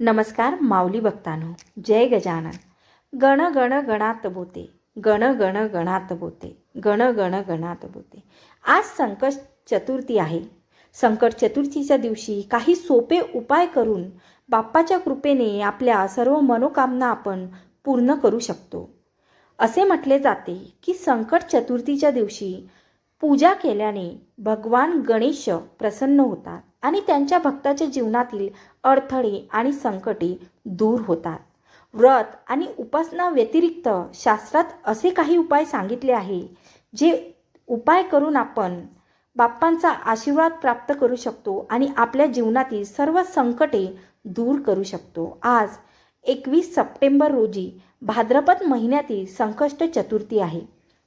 नमस्कार माऊली भक्तानो. जय गजानन. गण गण गणात बोते. गण गण गणात बोते. गण गण गणात बोते. आज संकट चतुर्थी आहे. संकट चतुर्थीच्या दिवशी काही सोपे उपाय करून बाप्पाच्या कृपेने आपल्या सर्व मनोकामना आपण पूर्ण करू शकतो. असे म्हटले जाते की संकट चतुर्थीच्या दिवशी पूजा केल्याने भगवान गणेश प्रसन्न होतात. आणि त्यांच्या भक्ताच्या जीवनातील अडथळे आणि संकटे दूर होतात. व्रत आणि उपासना व्यतिरिक्त शास्त्रात असे काही उपाय सांगितले आहे जे उपाय करून आपण बाप्पांचा आशीर्वाद प्राप्त करू शकतो आणि आपल्या जीवनातील सर्व संकटे दूर करू शकतो. आज एकवीस सप्टेंबर रोजी भाद्रपद महिन्यातील संकष्ट चतुर्थी आहे.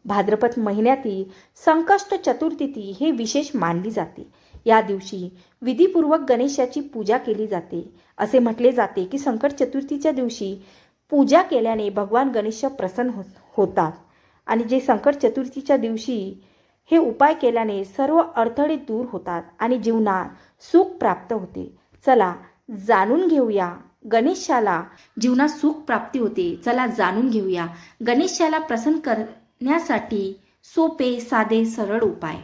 भाद्रपद महिन्यातील संकष्ट चतुर्थी हे विशेष मानली जाते. या दिवशी विधीपूर्वक गणेशाची पूजा केली जाते. असे म्हटले जाते की संकट चतुर्थीच्या दिवशी पूजा केल्याने भगवान गणेश प्रसन्न हो होतात. आणि जे संकट चतुर्थीच्या दिवशी हे उपाय केल्याने सर्व अडथळे दूर होतात आणि जीवनात सुख प्राप्त होते. चला जाणून घेऊया गणेशाला जीवनात सुख प्राप्ती होते. चला जाणून घेऊया गणेशाला प्रसन्न करण्यासाठी सोपे साधे सरळ उपाय.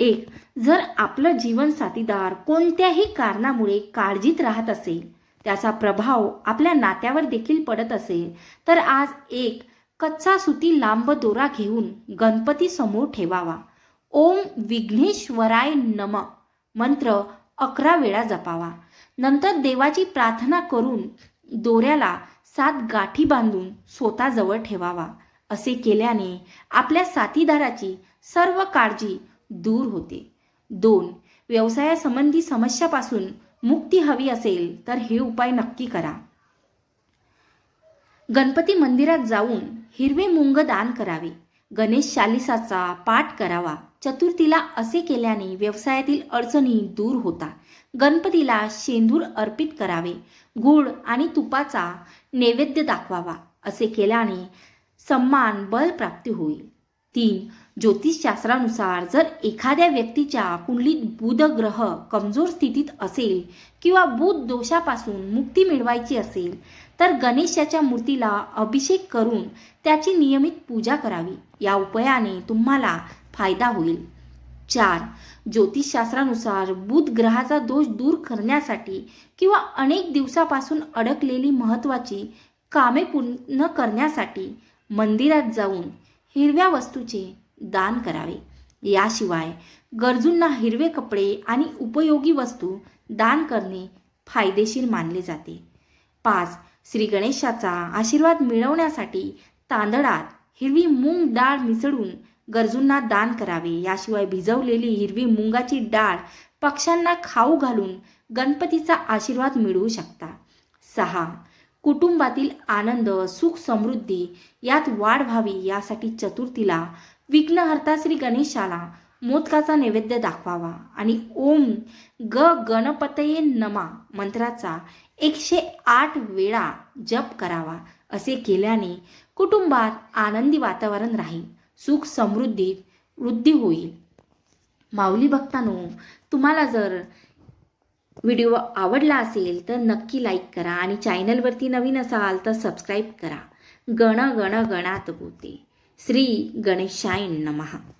एक जर आपलं जीवन साथीदार कोणत्याही कारणामुळे काळजीत राहत असेल त्याचा प्रभाव आपल्या नात्यावर देखील पडत असेल तर आज एक कच्चा सुती लांब दोरा घेऊन गणपती समोर ठेवावा. ओम विघ्नेश्वराय नम मंत्र अकरा वेळा जपावा. नंतर देवाची प्रार्थना करून दोऱ्याला सात गाठी बांधून स्वतःजवळ ठेवावा. असे केल्याने आपल्या साथीदाराची सर्व काळजी दूर होते. दोन व्यवसायासंबंधी समस्यापासून मुक्ती हवी असेल तर हे उपाय नक्की करा. गणपती मंदिरात जाऊन हिरवे मुंग दान करावे. गणेश चालिसाचा पाठ करावा. चतुर्थीला असे केल्याने व्यवसायातील अडचणी दूर होतात गणपतीला शेंदूर अर्पित करावे. गुळ आणि तुपाचा नैवेद्य दाखवावा. असे केल्याने सन्मान बल प्राप्ती होईल. तीन ज्योतिषशास्त्रानुसार जर एखाद्या व्यक्तीच्या कुंडलीत बुध ग्रह कमजोर स्थितीत असेल किंवा बुध दोषापासून मुक्ती मिळवायची असेल तर गणेशाच्या मूर्तीला अभिषेक करून त्याची नियमित पूजा करावी. या उपायाने तुम्हाला फायदा होईल. चार ज्योतिषशास्त्रानुसार बुध ग्रहाचा दोष दूर करण्यासाठी किंवा अनेक दिवसापासून अडकलेली महत्त्वाची कामे पूर्ण करण्यासाठी मंदिरात जाऊन हिरव्या वस्तूचे दान करावे. याशिवाय गरजूंना हिरवे कपडे आणि उपयोगी वस्तू दान करणे फायदेशीर मानले जाते. पाच श्री गणेशाचा आशीर्वाद मिळवण्यासाठी तांदळात हिरवी मूंग डाळ मिसळून गरजूंना दान करावे. याशिवाय भिजवलेली हिरवी मुंगाची डाळ पक्ष्यांना खाऊ घालून गणपतीचा आशीर्वाद मिळवू शकता. सहा कुटुंबातील आनंद सुख समृद्धी यात वाढ व्हावी यासाठी चतुर्थीला विघ्नहर्ता श्री गणेशाला. मोदकाचा नैवेद्य दाखवावा. आणि ओम ग गणपतये नमा मंत्राचा एकशे आठ वेळा जप करावा. असे केल्याने कुटुंबात आनंदी वातावरण राहील. सुख समृद्धीत वृद्धी होईल. माऊली भक्तांनो तुम्हाला जर व्हिडिओ आवडला असेल तर नक्की लाईक करा आणि चॅनलवरती नवीन असाल तर सबस्क्राईब करा. गण गण गणात होते. श्री गणेशाय नमः.